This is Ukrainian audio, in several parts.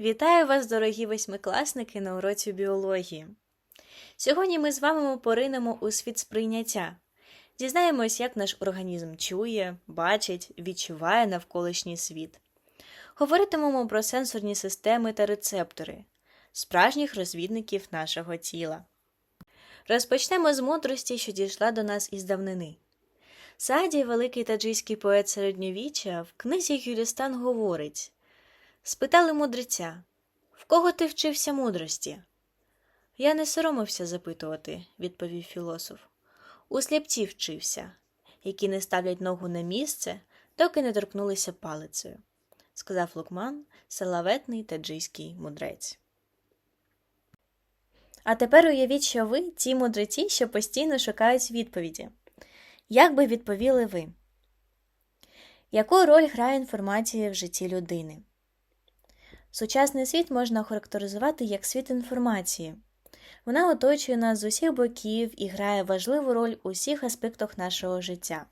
Вітаю вас, дорогі восьмикласники, на уроці біології. Сьогодні ми з вами поринемо у світ сприйняття. Дізнаємось, як наш організм чує, бачить, відчуває навколишній світ. Говоритимемо про сенсорні системи та рецептори, справжніх розвідників нашого тіла. Розпочнемо з мудрості, що дійшла до нас із давнини. Сааді, великий таджийський поет середньовіччя, в книзі Гюлістан говорить Спитали мудреця, в кого ти вчився мудрості? Я не соромився запитувати, відповів філософ. У сліпці вчився, які не ставлять ногу на місце, доки не торкнулися палицею, сказав Лукман, славетний таджийський мудрець. А тепер уявіть, що ви ті мудреці, що постійно шукають відповіді. Як би відповіли ви? Яку роль грає інформація в житті людини? Сучасний світ можна охарактеризувати як світ інформації. Вона оточує нас з усіх боків і грає важливу роль у всіх аспектах нашого життя.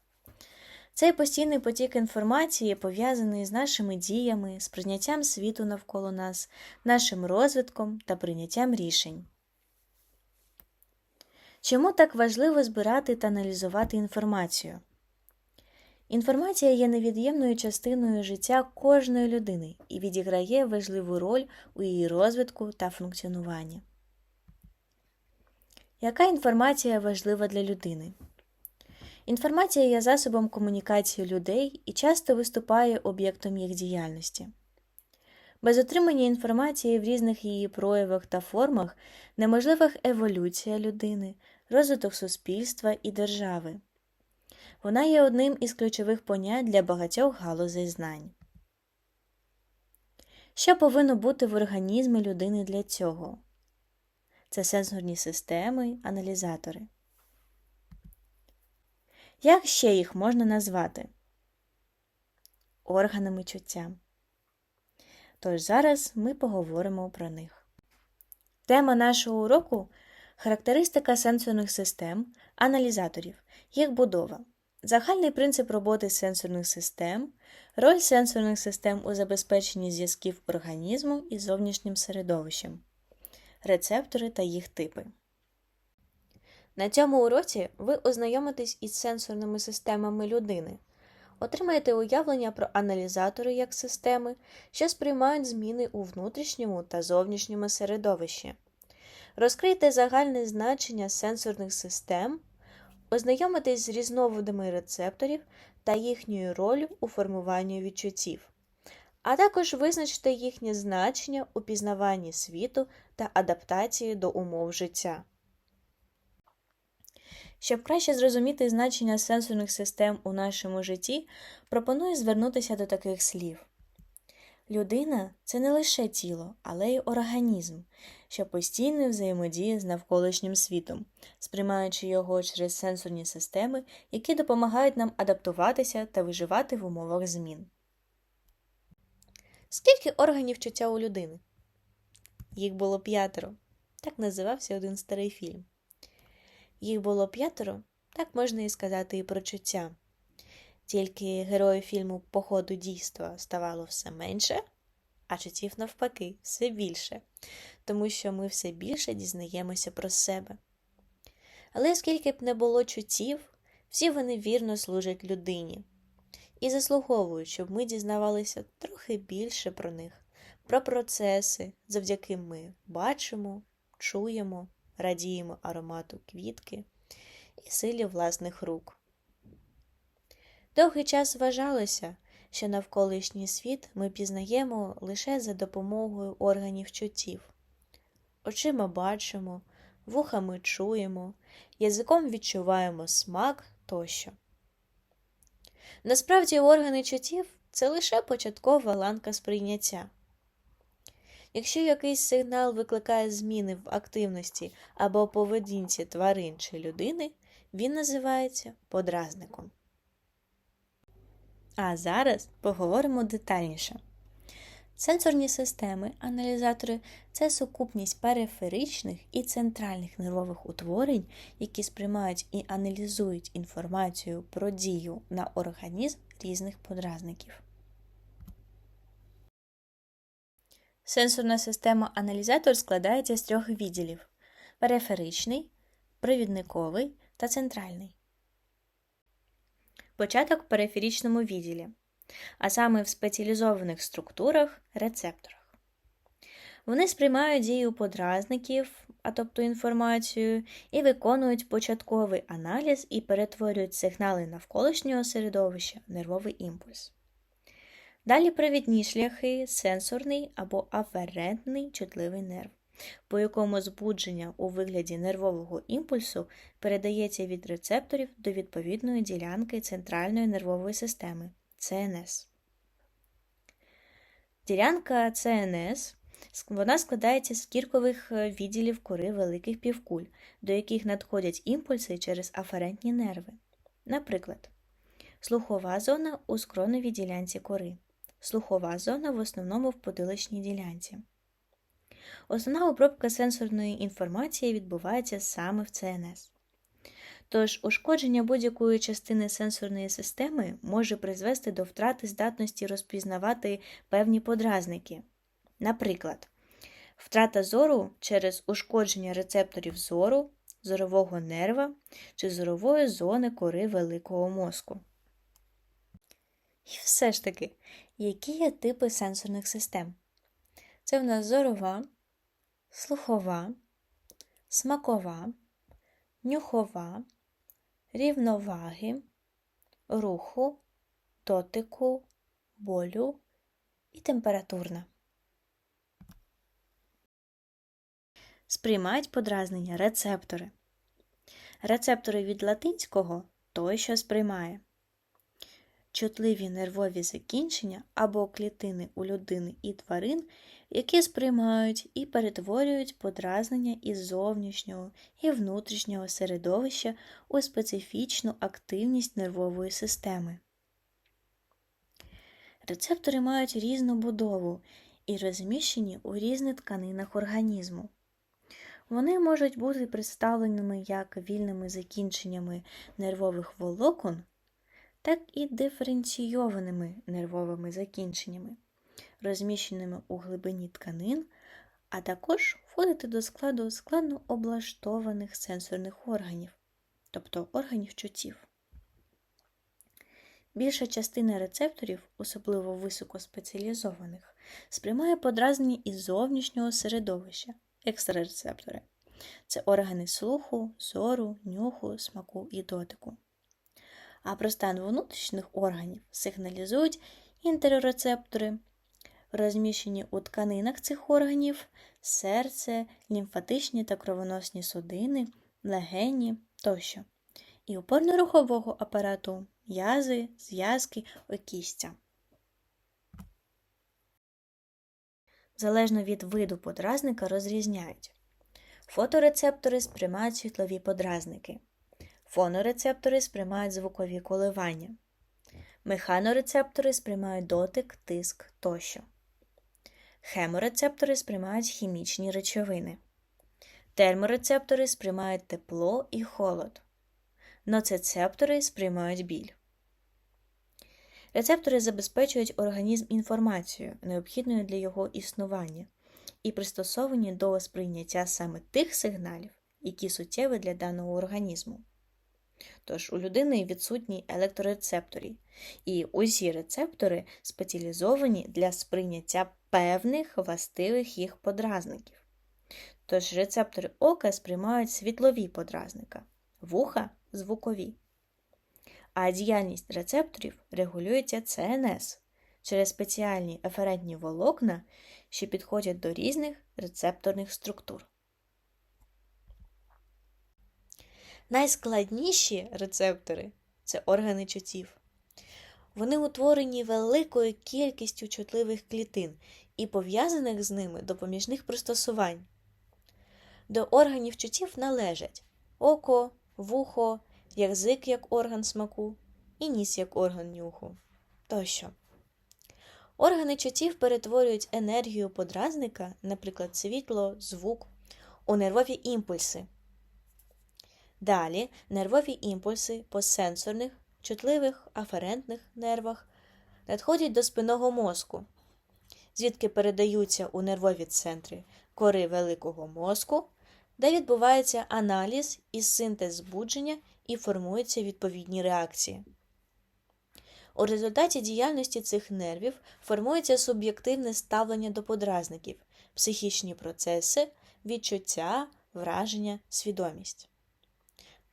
Цей постійний потік інформації пов'язаний з нашими діями, з прийняттям світу навколо нас, нашим розвитком та прийняттям рішень. Чому так важливо збирати та аналізувати інформацію? Інформація є невід'ємною частиною життя кожної людини і відіграє важливу роль у її розвитку та функціонуванні. Яка інформація важлива для людини? Інформація є засобом комунікації людей і часто виступає об'єктом їх діяльності. Без отримання інформації в різних її проявах та формах неможлива еволюція людини, розвиток суспільства і держави. Вона є одним із ключових понять для багатьох галузей знань. Що повинно бути в організмі людини для цього? Це сенсорні системи, аналізатори. Як ще їх можна назвати? Органами чуття. Тож зараз ми поговоримо про них. Тема нашого уроку характеристика сенсорних систем, аналізаторів, їх будова. Загальний принцип роботи сенсорних систем, роль сенсорних систем у забезпеченні зв'язків організму із зовнішнім середовищем, рецептори та їх типи. На цьому уроці ви ознайомитесь із сенсорними системами людини, отримаєте уявлення про аналізатори як системи, що сприймають зміни у внутрішньому та зовнішньому середовищі. Розкрийте загальне значення сенсорних систем ознайомитись з різновидами рецепторів та їхньою ролью у формуванні відчуттів, а також визначте їхнє значення у пізнаванні світу та адаптації до умов життя. Щоб краще зрозуміти значення сенсорних систем у нашому житті, пропоную звернутися до таких слів. Людина це не лише тіло, але й організм, що постійно взаємодіє з навколишнім світом, сприймаючи його через сенсорні системи, які допомагають нам адаптуватися та виживати в умовах змін. Скільки органів чуття у людини? Їх було п'ятеро. Так називався один старий фільм. Їх було п'ятеро, так можна і сказати і про чуття. Тільки герої фільму по ходу дійства ставало все менше, а чуттів навпаки, все більше, тому що ми все більше дізнаємося про себе. Але скільки б не було чуттів, всі вони вірно служать людині і заслуговують, щоб ми дізнавалися трохи більше про них, про процеси, завдяки ми бачимо, чуємо, радіємо аромату квітки і силі власних рук. Довгий час вважалося, що навколишній світ ми пізнаємо лише за допомогою органів чуттів. Очима бачимо, вухами чуємо, язиком відчуваємо смак тощо. Насправді, органи чуттів це лише початкова ланка сприйняття. Якщо якийсь сигнал викликає зміни в активності або поведінці тварин чи людини, він називається подразником. А зараз поговоримо детальніше. Сенсорні системи, аналізатори це сукупність периферичних і центральних нервових утворень, які сприймають і аналізують інформацію про дію на організм різних подразників. Сенсорна система аналізатор складається з трьох відділів: периферичний, провідниковий та центральний. Початок в периферичному відділі, а саме в спеціалізованих структурах рецепторах. Вони сприймають дію подразників, а тобто інформацію, і виконують початковий аналіз і перетворюють сигнали навколишнього середовища нервовий імпульс. Далі провідні шляхи сенсорний або аферентний чутливий нерв, по якому збудження у вигляді нервового імпульсу передається від рецепторів до відповідної ділянки центральної нервової системи ЦНС. Ділянка ЦНС вона складається з кіркових відділів кори великих півкуль, до яких надходять імпульси через аферентні нерви. Наприклад, слухова зона у скроновій ділянці кори слухова зона в основному в потиличній ділянці. Основна обробка сенсорної інформації відбувається саме в ЦНС. Тож ушкодження будь-якої частини сенсорної системи може призвести до втрати здатності розпізнавати певні подразники. Наприклад, втрата зору через ушкодження рецепторів зору, зорового нерва чи зорової зони кори великого мозку. І все ж таки, які є типи сенсорних систем? Це в нас зорова, слухова, смакова, нюхова, рівноваги, руху, дотику, болю і температурна. Сприймають подразнення рецептори. Рецептори від латинського той, що сприймає чутливі нервові закінчення або клітини у людини і тварин, які сприймають і перетворюють подразнення із зовнішнього і внутрішнього середовища у специфічну активність нервової системи. Рецептори мають різну будову і розміщені у різних тканинах організму. Вони можуть бути представленими як вільними закінченнями нервових волокон так і диференційованими нервовими закінченнями, розміщеними у глибині тканин, а також входити до складу складно облаштованих сенсорних органів, тобто органів чуттів. Більша частина рецепторів, особливо високоспеціалізованих, сприймає подразнення із зовнішнього середовища, екстрарецептори. Це органи слуху, зору, нюху, смаку і дотику а про стан внутрішніх органів сигналізують інтерорецептори, розміщені у тканинах цих органів, серце, лімфатичні та кровоносні судини, легені тощо, і опорно-рухового апарату м'язи, зв'язки, окістя. Залежно від виду подразника розрізняють. Фоторецептори сприймають світлові подразники. Фонорецептори сприймають звукові коливання. Механорецептори сприймають дотик, тиск тощо. Хеморецептори сприймають хімічні речовини. Терморецептори сприймають тепло і холод. Ноцецептори сприймають біль. Рецептори забезпечують організм інформацією, необхідною для його існування, і пристосовані до сприйняття саме тих сигналів, які суттєві для даного організму. Тож у людини відсутні електрорецептори, і усі рецептори спеціалізовані для сприйняття певних властивих їх подразників. Тож рецептори ока сприймають світлові подразника, вуха звукові. А діяльність рецепторів регулюється ЦНС через спеціальні еферентні волокна, що підходять до різних рецепторних структур. Найскладніші рецептори це органи чуттів. Вони утворені великою кількістю чутливих клітин і пов'язаних з ними допоміжних пристосувань. До органів чуттів належать око, вухо, язик як орган смаку і ніс як орган нюху тощо. Органи чуттів перетворюють енергію подразника, наприклад, світло, звук, у нервові імпульси. Далі нервові імпульси по сенсорних, чутливих аферентних нервах надходять до спинного мозку. звідки передаються у нервові центри кори великого мозку, де відбувається аналіз і синтез збудження і формуються відповідні реакції. У результаті діяльності цих нервів формується суб'єктивне ставлення до подразників, психічні процеси, відчуття, враження, свідомість.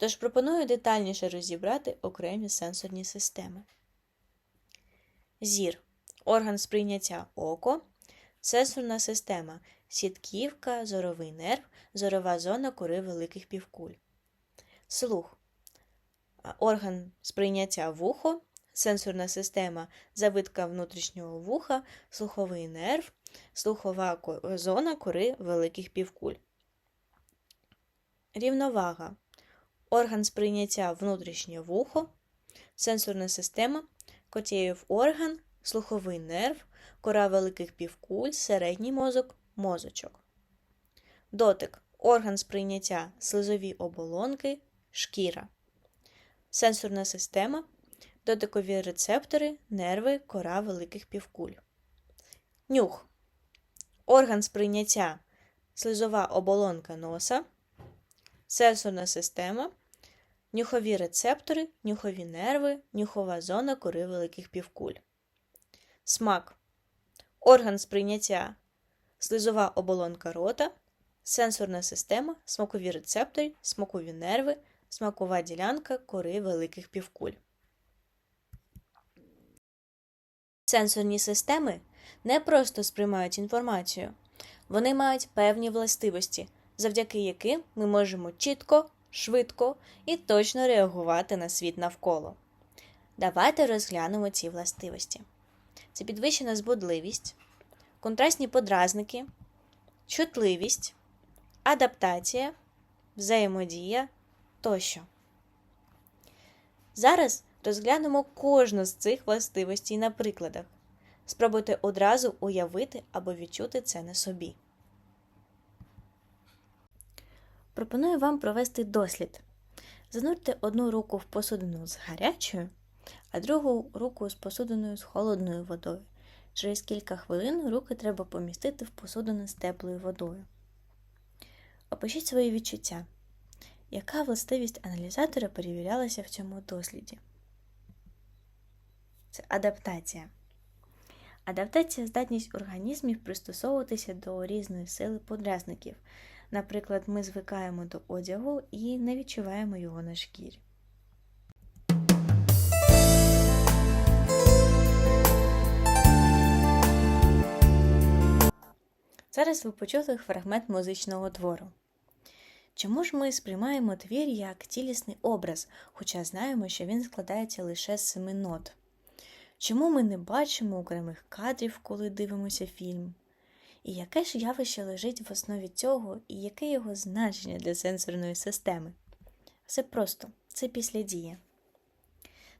Тож пропоную детальніше розібрати окремі сенсорні системи. Зір орган сприйняття око, сенсорна система сітківка, зоровий нерв, зорова зона кори великих півкуль. Слух орган сприйняття вухо, сенсорна система завитка внутрішнього вуха, слуховий нерв, слухова зона кори великих півкуль. Рівновага. Орган сприйняття внутрішнє вухо, сенсорна система, котєєв орган, слуховий нерв, кора великих півкуль, середній мозок, мозочок. Дотик орган сприйняття слизові оболонки, шкіра. Сенсорна система, дотикові рецептори, нерви, кора великих півкуль. Нюх. Орган сприйняття слизова оболонка носа, сенсорна система, нюхові рецептори, нюхові нерви, нюхова зона кори великих півкуль. Смак. Орган сприйняття слизова оболонка рота, сенсорна система, смакові рецептори, смакові нерви, смакова ділянка кори великих півкуль. Сенсорні системи не просто сприймають інформацію, вони мають певні властивості, завдяки яким ми можемо чітко, швидко і точно реагувати на світ навколо. Давайте розглянемо ці властивості. Це підвищена збудливість, контрастні подразники, чутливість, адаптація, взаємодія тощо. Зараз розглянемо кожну з цих властивостей на прикладах. Спробуйте одразу уявити або відчути це на собі. Пропоную вам провести дослід. Занурте одну руку в посудину з гарячою, а другу руку з посудиною з холодною водою. Через кілька хвилин руки треба помістити в посудину з теплою водою. Опишіть свої відчуття. Яка властивість аналізатора перевірялася в цьому досліді? Це адаптація. Адаптація здатність організмів пристосовуватися до різної сили подразників. Наприклад, ми звикаємо до одягу і не відчуваємо його на шкірі. Зараз ви почули фрагмент музичного твору. Чому ж ми сприймаємо твір як цілісний образ, хоча знаємо, що він складається лише з семи нот? Чому ми не бачимо окремих кадрів, коли дивимося фільм? І яке ж явище лежить в основі цього, і яке його значення для сенсорної системи? Все просто це післядія.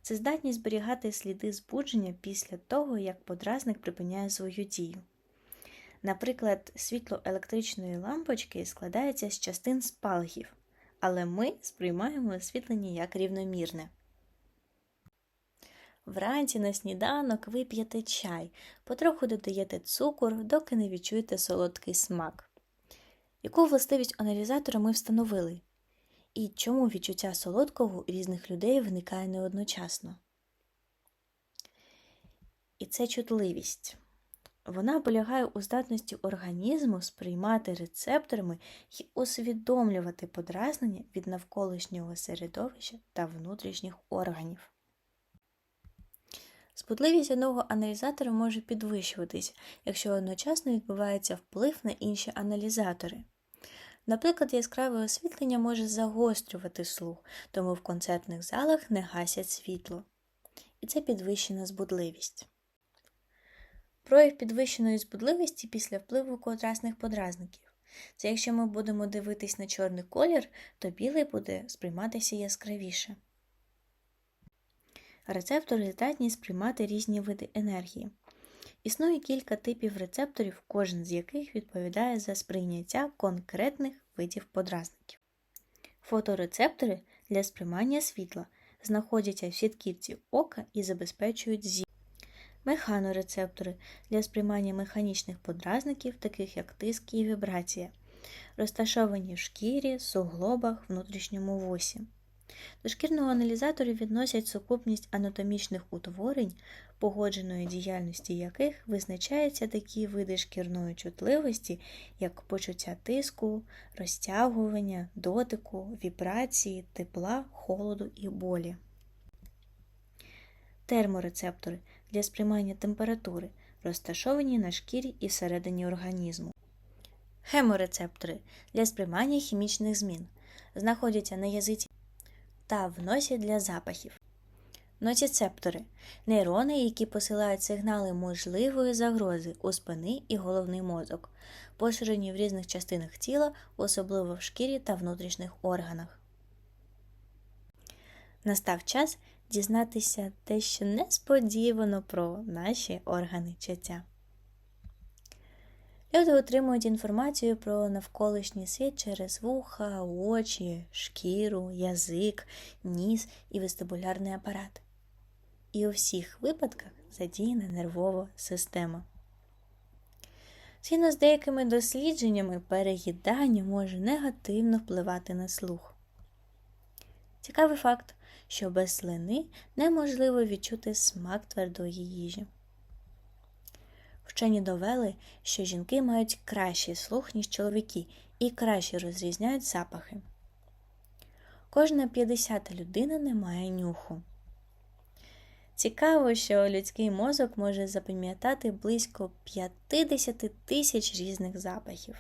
Це здатність зберігати сліди збудження після того, як подразник припиняє свою дію. Наприклад, світло електричної лампочки складається з частин спалахів, але ми сприймаємо освітлення як рівномірне. Вранці на сніданок вип'єте чай, потроху додаєте цукор, доки не відчуєте солодкий смак. Яку властивість аналізатора ми встановили? І чому відчуття солодкого у різних людей виникає не одночасно? І це чутливість. Вона полягає у здатності організму сприймати рецепторами і усвідомлювати подразнення від навколишнього середовища та внутрішніх органів. Спутливість одного аналізатора може підвищуватись, якщо одночасно відбувається вплив на інші аналізатори. Наприклад, яскраве освітлення може загострювати слух, тому в концертних залах не гасять світло. І це підвищена збудливість. Прояв підвищеної збудливості після впливу контрастних подразників. Це якщо ми будемо дивитись на чорний колір, то білий буде сприйматися яскравіше. Рецептори здатні сприймати різні види енергії. Існує кілька типів рецепторів, кожен з яких відповідає за сприйняття конкретних видів подразників. Фоторецептори для сприймання світла знаходяться в сітківці ока і забезпечують зір. механорецептори для сприймання механічних подразників, таких як тиск і вібрація, розташовані в шкірі, суглобах, внутрішньому вусі. До шкірного аналізатору відносять сукупність анатомічних утворень, погодженої діяльності яких визначаються такі види шкірної чутливості, як почуття тиску, розтягування, дотику, вібрації, тепла, холоду і болі. Терморецептори для сприймання температури, розташовані на шкірі і всередині організму. Хеморецептори для сприймання хімічних змін знаходяться на язиці та в носі для запахів. Ноціцептори нейрони, які посилають сигнали можливої загрози у спини і головний мозок, поширені в різних частинах тіла, особливо в шкірі та внутрішніх органах. Настав час дізнатися дещо несподівано про наші органи чуття. Люди отримують інформацію про навколишній світ через вуха, очі, шкіру, язик, ніс і вестибулярний апарат. І у всіх випадках задіяна нервова система. Згідно з деякими дослідженнями, переїдання може негативно впливати на слух. Цікавий факт, що без слини неможливо відчути смак твердої їжі. Вчені довели, що жінки мають кращий слух, ніж чоловіки, і краще розрізняють запахи. Кожна 50 людина не має нюху. Цікаво, що людський мозок може запам'ятати близько 50 тисяч різних запахів.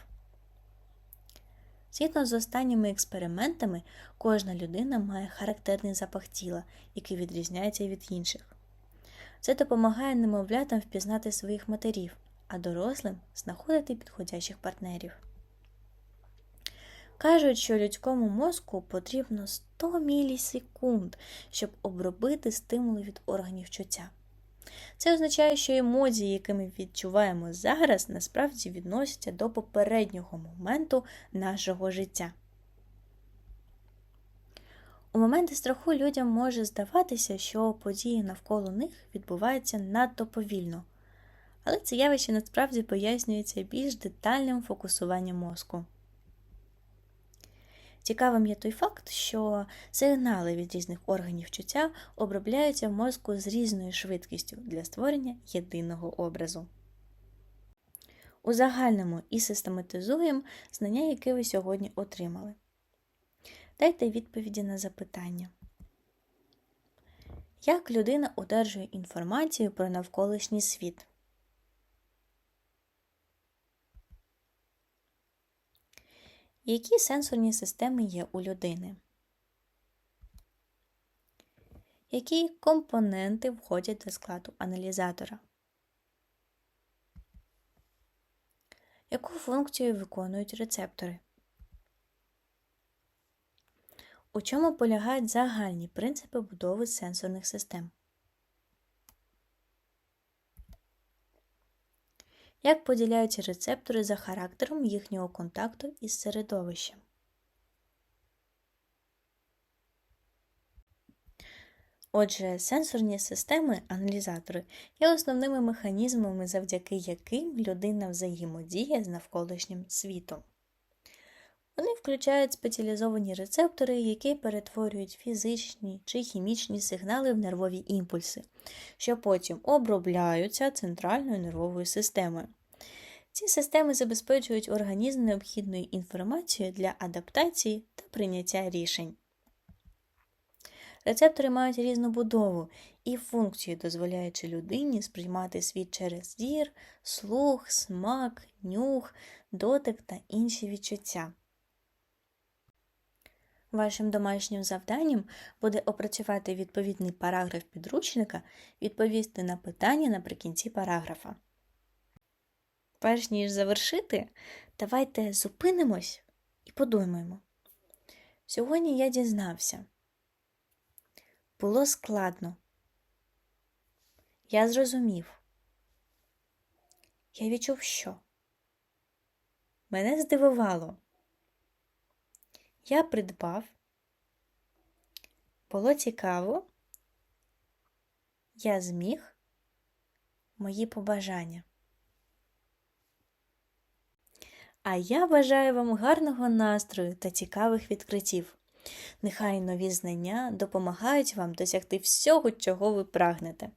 Згідно з останніми експериментами, кожна людина має характерний запах тіла, який відрізняється від інших. Це допомагає немовлятам впізнати своїх матерів, а дорослим знаходити підходящих партнерів. Кажуть, що людському мозку потрібно 100 мілісекунд, щоб обробити стимули від органів чуття. Це означає, що емоції, які ми відчуваємо зараз, насправді відносяться до попереднього моменту нашого життя. У моменти страху людям може здаватися, що події навколо них відбуваються надто повільно, але це явище насправді пояснюється більш детальним фокусуванням мозку. Цікавим є той факт, що сигнали від різних органів чуття обробляються в мозку з різною швидкістю для створення єдиного образу. Узагальнимо і систематизуємо знання, які ви сьогодні отримали. Дайте відповіді на запитання. Як людина одержує інформацію про навколишній світ? Які сенсорні системи є у людини? Які компоненти входять до складу аналізатора? Яку функцію виконують рецептори? У чому полягають загальні принципи будови сенсорних систем? Як поділяються рецептори за характером їхнього контакту із середовищем? Отже, сенсорні системи, аналізатори є основними механізмами, завдяки яким людина взаємодіє з навколишнім світом. Вони включають спеціалізовані рецептори, які перетворюють фізичні чи хімічні сигнали в нервові імпульси, що потім обробляються центральною нервовою системою. Ці системи забезпечують організм необхідною інформацією для адаптації та прийняття рішень. Рецептори мають різну будову і функцію, дозволяючи людині сприймати світ через зір, слух, смак, нюх, дотик та інші відчуття. Вашим домашнім завданням буде опрацювати відповідний параграф підручника, відповісти на питання наприкінці параграфа. Перш ніж завершити, давайте зупинимось і подумаємо. Сьогодні я дізнався. Було складно. Я зрозумів. Я відчув, що мене здивувало. Я придбав. Було цікаво. Я зміг. мої побажання. А я бажаю вам гарного настрою та цікавих відкриттів. Нехай нові знання допомагають вам досягти всього, чого ви прагнете.